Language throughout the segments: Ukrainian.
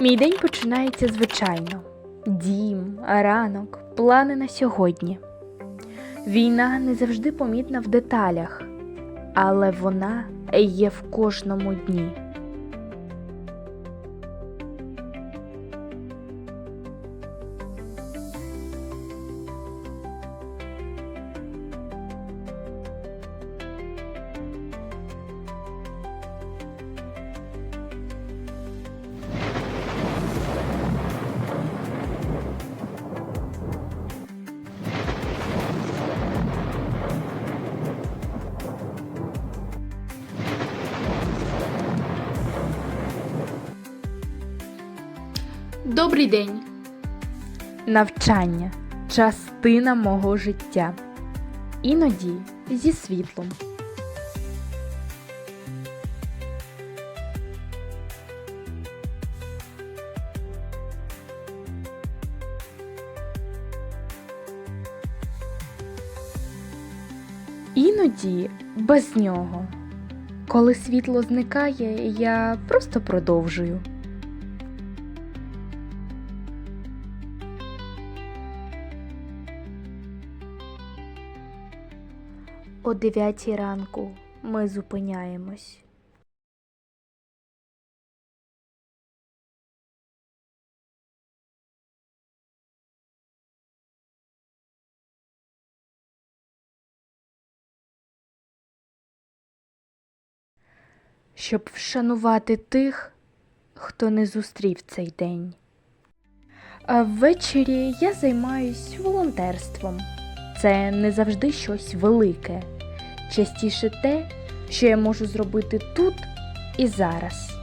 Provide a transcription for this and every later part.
Мій день починається звичайно: дім, ранок, плани на сьогодні. Війна не завжди помітна в деталях, але вона є в кожному дні. Добрий день. Навчання частина мого життя. Іноді зі світлом. Іноді без нього. Коли світло зникає, я просто продовжую. О дев'ятій ранку ми зупиняємось. Щоб вшанувати тих, хто не зустрів цей день. А ввечері я займаюсь волонтерством. Це не завжди щось велике, частіше те, що я можу зробити тут і зараз.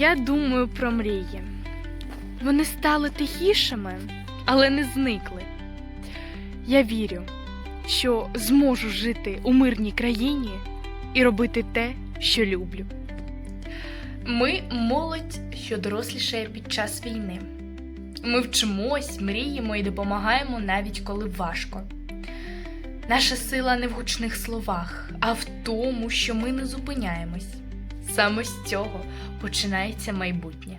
Я думаю про мрії. Вони стали тихішими, але не зникли. Я вірю, що зможу жити у мирній країні і робити те, що люблю. Ми молодь, що дорослішає під час війни. Ми вчимось, мріємо і допомагаємо навіть коли важко. Наша сила не в гучних словах, а в тому, що ми не зупиняємось. Саме з цього починається майбутнє.